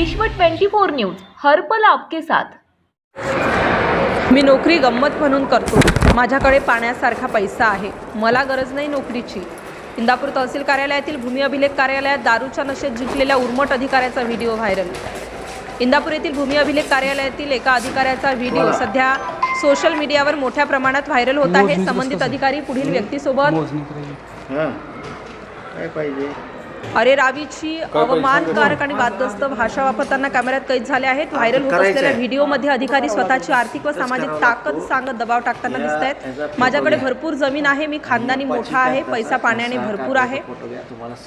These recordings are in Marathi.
विश्व 24 न्यूज हर पल आपके साथ. मी नोकरी गंमत म्हणून करतो. माझ्याकडे पाण्यासारखा पैसा आहे. मला गरज नाही नोकरीची. इंदापूर तहसील कार्यालयातील भूमी अभिलेख कार्यालयात दारूच्या नशेत जिंकलेल्या उर्मट अधिकाऱ्याचा व्हिडिओ व्हायरल. इंदापूर येथील भूमी अभिलेख कार्यालयातील एका अधिकाऱ्याचा व्हिडिओ सध्या सोशल मीडियावर मोठ्या प्रमाणात व्हायरल होत आहे. संबंधित अधिकारी पुढील व्यक्तीसोबत काय पाहिजे? अरे रावीची अवमानकारक आणि वादग्रस्त भाषा वापरताना कॅमेऱ्यात कैद झाले आहेत. व्हायरल होत. असलेल्या व्हिडिओमध्ये अधिकारी स्वतःची आर्थिक व सामाजिक ताकद सांगत दबाव टाकताना दिसत आहेत माझ्याकडे. भरपूर जमीन आहे मी खानदानी मोठा आहे पैसा पाण्याने भरपूर आहे.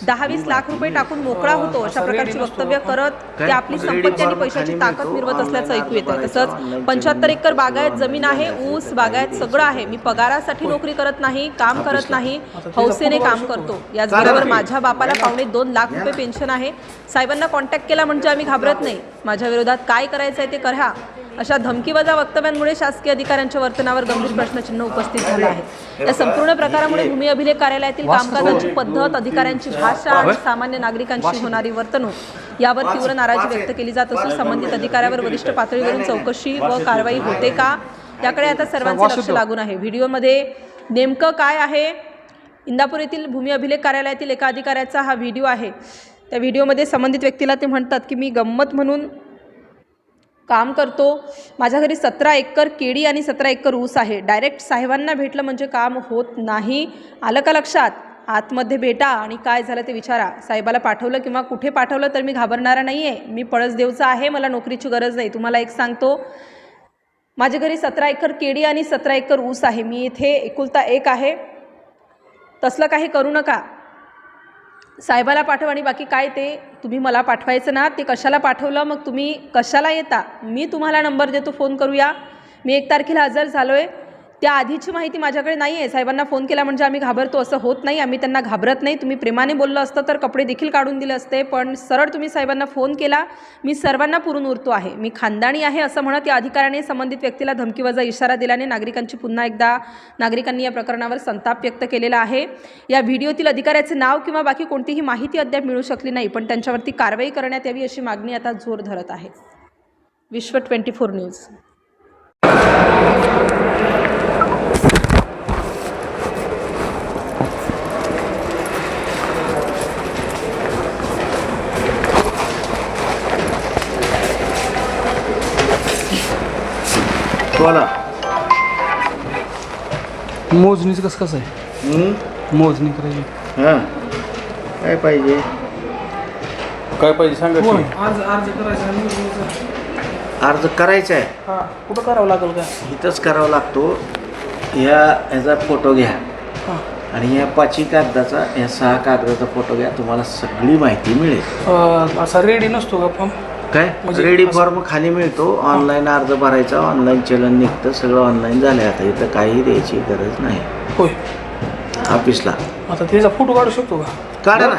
दहा वीस लाख रुपये टाकून मोकळा होतो. अशा प्रकारची वक्तव्य करत ते आपली संपत्ती आणि पैशाची ताकद मिरवत असल्याचं ऐकू येतं तसंच पंच्याहत्तर एकर बागायत जमीन आहे ऊस बागायत सगळं आहे. मी पगारासाठी नोकरी करत नाही काम करत नाही हौसेने काम करतो. याचबरोबर माझ्या बापाला पावणे दोन लाख रुपये पेन्शन आहे. साहेबांना कॉन्टॅक्ट केला म्हणजे आम्ही घाबरत नाही. माझ्या विरोधात काय करायचं आहे ते करा. अशा धमकीवजा वक्तव्यांमुळे शासकीय अधिकाऱ्यांच्या वर्तनावर गंभीर प्रश्नचिन्ह उपस्थित झालं आहे. या संपूर्ण प्रकारामुळे भूमी अभिलेख कार्यालयातील कामकाजाची पद्धत अधिकाऱ्यांची भाषा आणि सामान्य नागरिकांशी होणारी वर्तणूक यावर तीव्र नाराजी व्यक्त केली जात असून संबंधित अधिकाऱ्यावर वरिष्ठ पातळीवरून चौकशी व कारवाई होते का? याकडे आता सर्वांचे लक्ष लागून आहे. व्हिडिओमध्ये नेमकं काय आहे? इंदापूर येथील भूमी अभिलेख कार्यालयातील एका अधिकाऱ्याचा हा व्हिडिओ आहे. त्या व्हिडिओमध्ये संबंधित व्यक्तीला ते म्हणतात की मी गंमत म्हणून काम करतो. माझ्या घरी सतरा एकर केळी आणि सतरा एकर ऊस आहे. डायरेक्ट साहेबांना भेटलं म्हणजे काम होत नाही. आलं का लक्षात? आतमध्ये भेटा आणि काय झालं ते विचारा. साहेबाला पाठवलं किंवा कुठे पाठवलं तर मी घाबरणारा नाही आहे मी पळसदेवचा आहे. मला नोकरीची गरज नाही. तुम्हाला एक सांगतो. माझ्या घरी सतरा एकर केळी आणि सतरा एकर ऊस आहे. मी इथे एकुलता एक आहे. तसलं काही करू नका. साहेबाला पाठव आणि बाकी काय ते तुम्ही मला पाठवायचं ना ते कशाला पाठवलं मग तुम्ही कशाला येता? मी तुम्हाला नंबर देतो फोन करूया. मी एक तारखेला हजर झालो आहे त्या आधीची माहिती माझ्याकडे नाही आहे साहेबांना फोन केला म्हणजे आम्ही घाबरतो. असं होत नाही. आम्ही त्यांना घाबरत नाही. तुम्ही प्रेमाने बोललं असतं तर कपडे देखील काढून दिले असते. पण सरळ तुम्ही साहेबांना फोन केला. मी सर्वांना पुरून उरतो आहे. मी खानदानी आहे असं म्हणत या अधिकाऱ्याने संबंधित व्यक्तीला धमकीवजा इशारा दिल्याने नागरिकांची पुन्हा एकदा नागरिकांनी या प्रकरणावर संताप व्यक्त केलेला आहे. या व्हिडिओतील अधिकाऱ्याचे नाव किंवा बाकी कोणतीही माहिती अद्याप मिळू शकली नाही. पण त्यांच्यावरती कारवाई करण्यात यावी अशी मागणी आता जोर धरत आहे. विश्व ट्वेंटी फोर न्यूज. बोला. मोजणीचं कसं कसं आहे? हं? मोजणी करायची. हां. काय पाहिजे? काय पाहिजे सांगा की. अर्ज अर्ज करायचा अर्ज करायचा आहे? हा. कुठं करावं लागेल का? इथंच करावा लागतो. ह्या ह्याचा फोटो घ्या. हां. आणि या पाची कागदाचा या सहा कागदाचा फोटो घ्या. तुम्हाला सगळी माहिती मिळेल. असा रेडी नसतो का फॉर्म काय? म्हणजे रेडी असं- फॉर्म खाली मिळतो. ऑनलाईन अर्ज भरायचा ऑनलाईन चलन निघतं सगळं ऑनलाईन झालं आता. इथं काही द्यायची गरज नाही. होय. ऑफिसला आता त्याचा फोटो काढू शकतो का? काढा ना.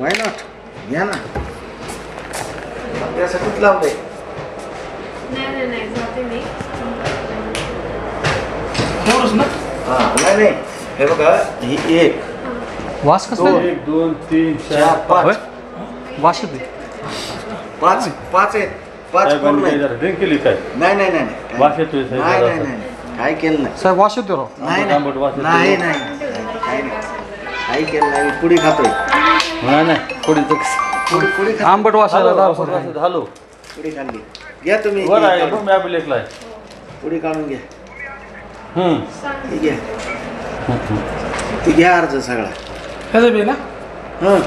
वाय नॉट घ्या ना. त्यासाठीच लावते एवढंच ना? हां नाही नाही. हे बघा ही एक. वास कसं एक दोन तीन चार पाच. वास येते पाच पाच आहेत पाच पूर्ण आहेत. ड्रिंक केली काय? नाही नाही नाही नाही. वास येतोय साहेब नाही नाही. नाही नाही. काय केलं नाही. साहेब वास येतो राव. नाही आंबट वास नाही. नाही नाही. काही नाही. काही केलं नाही. पुडी खातोय. नाही नाही. पुढे पुडी पुडी खा. आंबट वास आला राव झालो पुडी खाल्ली घ्या तुम्ही. वर आहे पुडी काढून घ्या. हम्म. ही घ्या. ती घ्या अर्ज सगळा. ह्याचं बी ना? हां.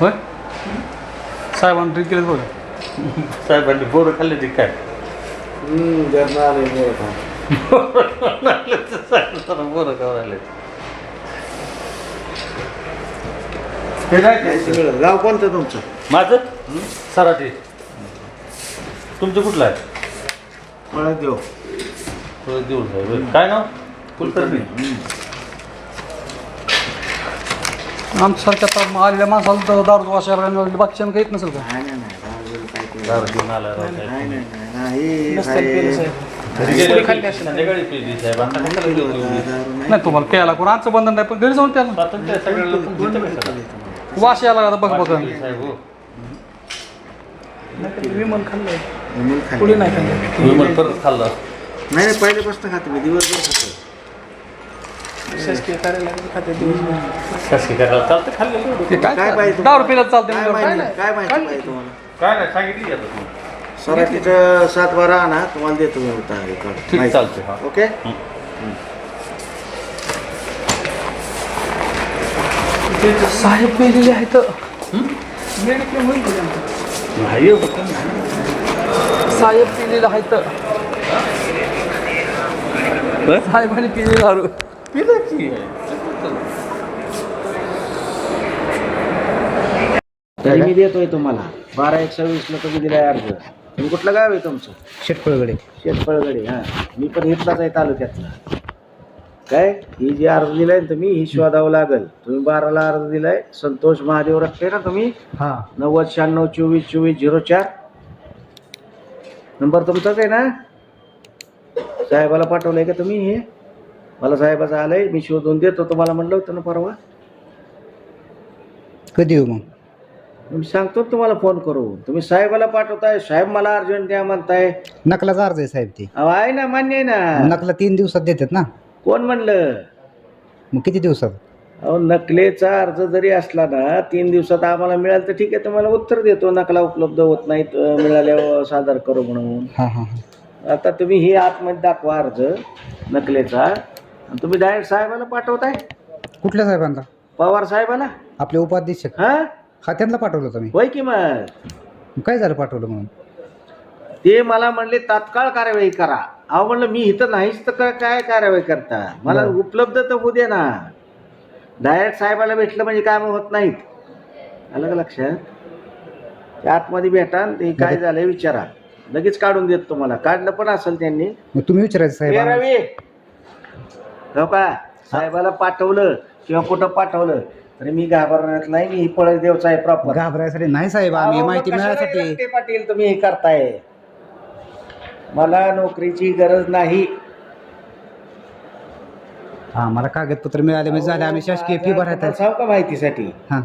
होय? साहेबांनी ड्रिंक केलं बघ. साहेबांनी बोरं खाल्ले ते काय. बोरं खाऊ राहिले हे काय? काय सगळं. गाव कोणतं तुमचं? माझं? सराठी. तुमचं कुठलं आहे? मला देऊ थोडं देऊन साहेब काय नाव? कुलकर्णी. आमच्यासारख्या आता आलेल्या माणसाला तर दारू वास यायला लागला, बाकीच्या काही येत नसेल का? नाही नाही नाही. काय ते- दारू घेऊन आला राव नाही साहेब. नाही नाही नाही. संध्याकाळी पिली साहेब. आता कशाला? नाही तुम्हाला प्यायला कोण आजचं बंधन नाही पण घरी जाऊन स्वातंत्र्य कशाला? वास यायला लागला बघ बघ. पिली साहेब हो. विमल खाल्लंय. विमल खाल्लं. पुढे नाही खाल्लं? तुम्ही मला परत खाल्लं. नाही नाही पहिल्यापासून खातो मी. दिवसभर खातो. शासकीय कार्यालयात खाते दिवसभर कशी करायला चालतं खाल्लेलं एवढं. ते काय काय पाहिजे दहा रुपयाला चालते काय म्हणल्यावर काय माहिती नाही. काय माहिती पाहिजे तुम्हाला काय नाही सांगितली आता तुम्ही सराठीचं सात बारा आणा तुम्हाला देतो मी होता ठीक चालते हा ओके साहेब पेलेले आहेत मेडिक्लेम होईल का त्यांचं? नाही एवढं पण नाही. साहेब पिलेले आहेत साहेबांनी पिलेले दारू पिलं की. तरी मी देतोय तुम्हाला. बारा एकशे वीसला तुम्ही दिलाय अर्ज. तुम्ही कुठलं गाव आहे तुमचं? शेटपळगडे शेतपळगडे हां. मी पण इथलाच आहे तालुक्यातला. काय? ही जी अर्ज दिलाय ना तुम्ही ही शोधावं लागल. तुम्ही बाराला अर्ज दिलाय संतोष महादेव रखते ना तुम्ही? हां. नव्वद शहाण्णव चोवीस चोवीस झिरो चार. नंबर तुमचाच आहे ना? साहेबाला पाठवलंय का तुम्ही हे? मला साहेबाचं आलंय मी शोधून देतो. तुम्हाला म्हणलं होतं ना परवा? कधी येऊ मग? मी सांगतो ना तुम्हाला फोन करून तुम्ही साहेबाला पाठवताय साहेब मला अर्जंट द्या म्हणताय. नकलाचा अर्ज आहे साहेब ते. अहो आहे ना मान्य आहे ना. नकला तीन दिवसात देतात ना. कोण म्हणलं? मग किती दिवसात? अहो नकलेचा अर्ज जरी असला ना तीन दिवसात आम्हाला मिळालं तर ठीक आहे तुम्हाला उत्तर देतो. नकला उपलब्ध होत नाहीत अं, मिळाल्यावर सादर करू म्हणून. हां हां हां. आता तुम्ही ही आतमध्ये दाखवा अर्ज नकलेचा. आणि तुम्ही डायरेक्ट साहेबाला पाठवताय? कुठल्या साहेबांना? पवार साहेबाला? आपले उपाध्यक्षक हा? हा त्यांना पाठवलं होतं मी. होय की मग? मग काय झालं पाठवलं म्हणून? ते मला म्हणले तात्काळ कार्यवाही करा. अहो म्हणलं मी इथं नाहीच तर काय- काय कार्यवाही करता? मला उपलब्ध तर होऊ दे ना. डायरेक्ट साहेबाला भेटलं म्हणजे काम होत नाहीत? आलं का लक्षात? आतमध्ये भेटा आणि ते काय झालंय विचारा. लगेच काढून देत तुम्हाला. काढलं पण असेल त्यांनी. मग तुम्ही विचारायचं साहेब रवी हो का? साहेबाला पाठवलं किंवा कुठं पाठवलं तरी मी घाबरण्यात नाही मी पळस देवचा आहे प्रॉपर घाबरायसाठी नाही साहेब आम्ही माहिती मिळायसाठी. पाटील तुम्ही हे करताय? मला नोकरीची गरज नाही. हां मला कागदपत्र मिळाले म्हणजे झाले आम्ही शासकीय फी तुम्हाला सांगू का माहितीसाठी? हां.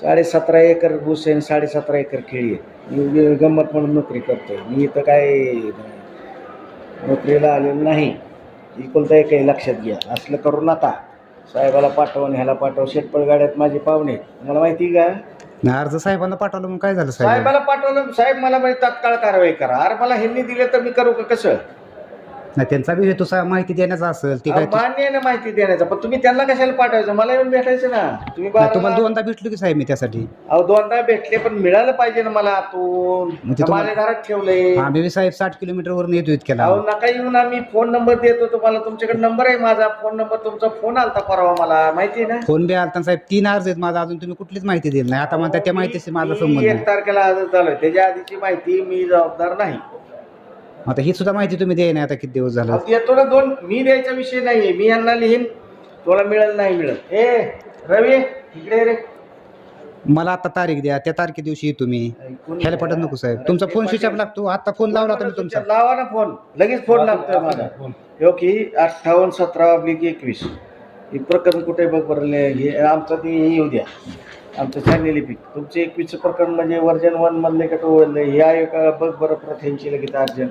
साडे सतरा एकर आणि साडे सतरा एकर खेळी आहे. मी गंमत म्हणून नोकरी करतोय. मी इथं काय नोकरीला आलेलो नाही. एकुलता एक आहे लक्षात घ्या. असलं करू नका. साहेबाला पाठव आणि ह्याला पाठव शेटपळ गाड्यात माझे पाहुणे मला माहिती का? नाही अर्ज साहेबांना पाठवलं मग काय झालं साहेब? साहेबाला पाठवलं साहेब मला म्हणजे तात्काळ कारवाई करा. अरे मला ह्यांनी दिले तर मी करू का कसं? नाही त्यांचा बी हेतू सा- माहिती देण्याचा असेल ते अहो, काय मान्य आहे ना माहिती देण्याचं पण तुम्ही त्यांना कशाला पाठवायचं? मला येऊन भेटायचं ना. तुम्ही नाही, तुम्हाला बाराला- दोनदा भेटलो की साहेब मी त्यासाठी. अहो दोनदा भेटले पण मिळालं पाहिजे ना मला आतून. का तुम्हाला- माझ्या घरात ठेवलंय. आम्ही बी साहेब साठ किलोमीटर वरून येतो इतक्याला. अहो नका येऊन आम्ही फोन नंबर देतो तुम्हाला. तुमच्याकडे नंबर आहे माझा. फोन नंबर तुमचा. फोन आलता परवा मला. माहिती आहे ना? फोन बी आलता साहेब तीन अर्ज आहेत माझा. अजून तुम्ही कुठलीच माहिती दिली नाही. आता म्हणता त्या माहितीशी माझा मी संबंध नाही. एक तारखेला आजच झालोय त्याच्या आधीची माहिती मी जबाबदार नाही. आता ही सुद्धा माहिती तुम्ही द्याय नाही आता किती दिवस झालं? येतो ना दोन. मी द्यायचा विषय नाहीये. मी यांना लिहीन. तुला मिळेल नाही मिळेल. ए रवी इकडे ये रे. मला आता तारीख द्या. त्या तारखे दिवशी येतो मी. ह्याला पटत नको साहेब. तुमचा फोन स्विच ऑफ लागतो. आता फोन लावला तुम्ही तुमचा. लावा ना फोन लगेच फोन लागतोय माझा. हो की अठ्ठावन्न सतरा अब्लिक एकवीस. हे प्रकरण कुठे बघ बरं हे आमचं ते हे येऊ द्या. आमचं छानलेली पीक. तुमचं एकवीसचं प्रकरण म्हणजे वर्जन वन मधले का टू वरले हे आहे का? बघ बरं प्रथेंची लगेच अर्जंट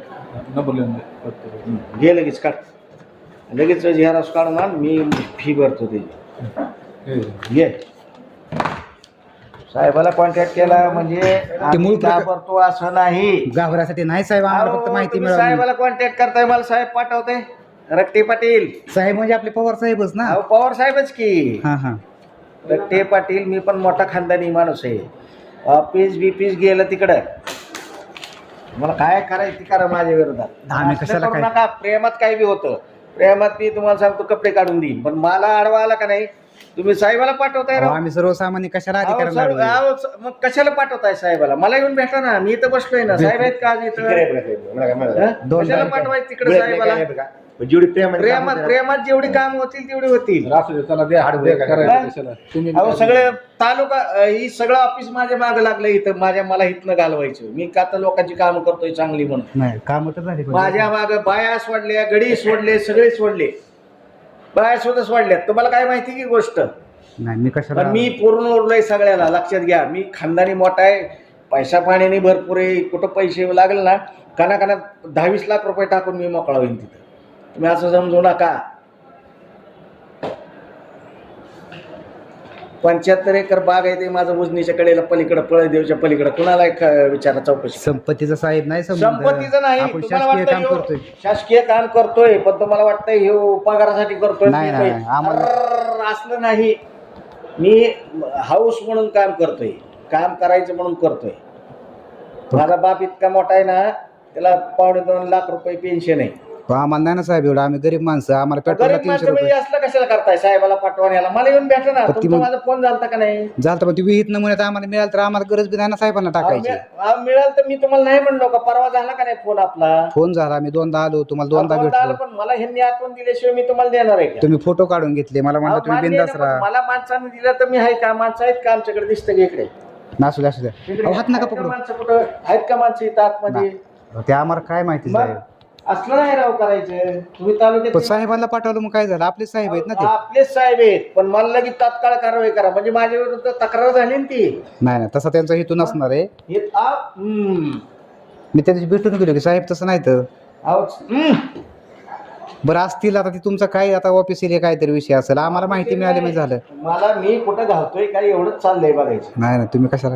नंबर लिहून दे. घे लगेच काढ. लगेच झेरॉक्स काढून आण मी फी भरतो त्याची घे. साहेबाला कॉन्टॅक्ट केला म्हणजे घाबरतो असं नाही. गाभऱ्यासाठी नाही साहेब आम्हाला फक्त माहिती मिळाली. साहेबाला कॉन्टॅक्ट करताय मला साहेब पाठवते. रक्ते पाटील. साहेब म्हणजे आपले पवार साहेबच ना? पवार साहेबच की. हा हा. रक्ते पाटील मी पण मोठा खानदानी माणूस आहे. ऑफिस बिफिस गेलं तिकडं. मला काय करायचं ते करा माझ्या विरोधात. आम्ही असलं कशाला करू काय- नका प्रेमात काय बी होतं. प्रेमात मी तुम्हाला सांगतो कपडे काढून देईन. पण मला आडवा आला का नाही तुम्ही साहेबाला पाठवताय अहो. आम्ही सर्वसामान्य कशाला अहो, अधिकार सर- अहो, स- मग कशाला पाठवताय साहेबाला? मला येऊन भेटा ना मी इथं बसलोय ना. साहेब आहेत का आज इथं? हा? दोन कशाला पाठवायचं तिकडे साहेबाला? जेवढी प्रेमात प्रेमात जेवढी काम होतील तेवढी होतील. असू दे चला द्या द्या, करायचं कशाला तुम्ही अहो सगळे तालुका अ, ही सगळं ऑफिस माझ्या मागे लागलं इथं. माझ्या मला इथनं घालवायचं. मी का तर लोकांची कामं करतोय चांगली म्हणून? नाही काम तर झाली पण. माझ्या मागे बाया सोडल्या गडी सोडले सगळे सोडले. बाया सुद्धा सोडल्यात. तुम्हाला काय माहिती की गोष्ट? नाही मी कशाला पण मी पूर्ण उरलोय सगळ्याला लक्षात घ्या. मी खानदानी मोठा आहे. पैसा पाण्याने भरपूर आहे. कुठं पैसे लागले ना काना काना दहावीस लाख रुपये टाकून मी मोकळा होईन तिथं. तुम्ही असं समजू नका. पंच्याहत्तर एकर बाग आहे ते माझं उजनीच्या कडेला पलीकडे पळदेवच्या पलीकडे. कुणाला एक विचारा चौकशी. संपत्तीचा साहेब नाही संबंध. संपत्तीचं नाही आपण तुम्हाला शासकीय वाटतं काम ह्यो करतोय. शासकीय काम करतोय पण तुम्हाला वाटतं हे पगारासाठी करतोय नाही, नाही, नाही. आम्हाला- असलं नाही. मी हाऊस म्हणून काम करतोय. काम करायचं म्हणून करतोय. माझा बाप इतका मोठा आहे ना त्याला पावणे दोन लाख रुपये पेन्शन आहे. पण आम्हाला नाही ना साहेब एवढं आम्ही गरीब माणसं आम्हाला पेट्रोलला गरीब तीनशे माणसं रुपये. म्हणजे असलं कशाला करताय साहेबाला पाठवण्याला मला येऊन भेटा ना पण ती तुमचा मग- माझा फोन झालता का नाही? झालं पण ती विहित नमुन्यात आम्हाला मिळालं तर आम्हाला गरज बी नाही ना साहेबांना टाकायची. मिळाल तर मी तुम्हाला नाही म्हणलो का? परवा झाला का नाही फोन आपला? फोन झाला मी दोनदा आलो तुम्हाला दोनदा भेटलो. पण मला ह्यांनी आठवण दिल्याशिवाय मी तुम्हाला देणार आहे का? तुम्ही फोटो काढून घेतले मला म्हणलं अहो, तुम्ही मान्य बिंदास राहा. मला माणसाने दिलं तर मी आहे का? माणसं आहेत का आमच्याकडे? दिसतं की इकडे? नासू द्या असू द्या अहो, हात नका आहेत का पकडू. माणसं कुठं? आहेत का माणसं इथं आतमध्ये? ते आम्हाला काय माहिती मग? साहेब? असलं नाही राव करायचं. तुम्ही पण तालुक्यात साहेबांना पाठवलं मग काय झालं? आपले साहेब आहेत ना ते? आपलेच साहेब आहेत. पण मला लगेच तात्काळ कारवाई करा. म्हणजे माझ्या विरुद्ध तक्रार झाली ना ती. नाही नाही. तसा त्यांचा हेतू नसणार आहे. हे आ- हम्म. मी त्या दिवशी भेटून गेलो की साहेब तसं नाही तर. हम्म. बरं असतील आता ते तुमचं काय आता ऑफिस एरिया काहीतरी विषय असेल. आम्हाला माहिती मिळाली म्हणजे झालं. मला मी कुठं घालतोय काय एवढंच चाललंय बघायचं. नाही ना तुम्ही कशाला?